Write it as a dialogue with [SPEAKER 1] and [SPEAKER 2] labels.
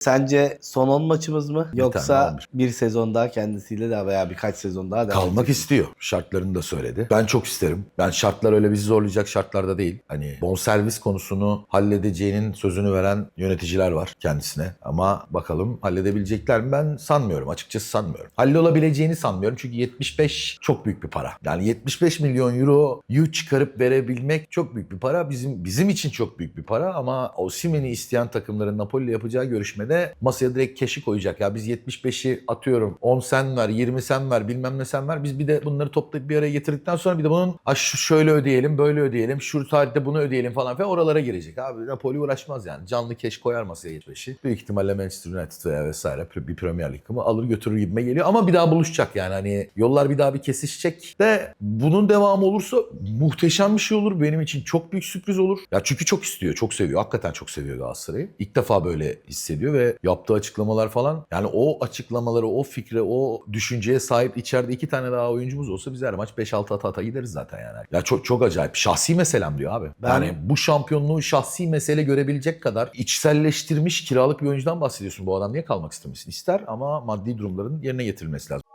[SPEAKER 1] Sence son 10 maçımız mı? Yoksa bir sezon daha kendisiyle de veya birkaç sezon daha devam
[SPEAKER 2] Kalmak
[SPEAKER 1] edecek
[SPEAKER 2] istiyor. Şartlarını da söyledi. Ben çok isterim. Ben şartlar öyle bizi zorlayacak şartlarda değil. Hani bonservis konusunu halledeceğinin sözünü veren yöneticiler var kendisine. Ama bakalım halledebilecekler mi? Ben sanmıyorum. Açıkçası sanmıyorum. Hallolabileceğini sanmıyorum. Çünkü 75 çok büyük bir para. Yani 75 milyon euroyu çıkarıp verebilmek çok büyük bir para. Bizim bizim için çok büyük bir para ama Osimhen'i isteyen takımların Napoli ile yapacağı görüşmede masaya direkt keşi koyacak. Ya biz 75'i atıyorum 10 sen ver, 20 sen ver, bilmem ne sen ver. Biz bir de bunları toplayıp bir araya getirdikten sonra bir de bunun "Ha şu şöyle ödeyelim, böyle ödeyelim, şu tarihte bunu ödeyelim falan filan oralara girecek. Abi Napoli uğraşmaz yani. Canlı keş koyar masaya 75'i. Büyük ihtimalle Manchester United veya vesaire bir Premier Lig takımı alır götürür gibime geliyor. Ama bir daha buluşacak yani hani yollar bir daha bir kesişecek de bunun devamı olursa muhteşem bir şey olur. Benim için çok büyük sürpriz olur. Ya çünkü çok istiyor, çok seviyor. Hakikaten çok seviyor Galatasaray'ı. İlk defa böyle hissediyor ve yaptığı açıklamalar falan. Yani o açıklamaları, o fikre, o düşünceye sahip içeride iki tane daha oyuncumuz olsa biz her maç 5-6 ata ata gideriz zaten yani. Ya çok çok acayip. Şahsi meselem diyor abi.
[SPEAKER 1] Ben-
[SPEAKER 2] Yani bu şampiyonluğu şahsi mesele görebilecek kadar içselleştirmiş kiralık bir oyuncudan bahsediyorsun. Bu adam niye kalmak istemesin? İster ama maddi durumların yerine getirilmesi lazım.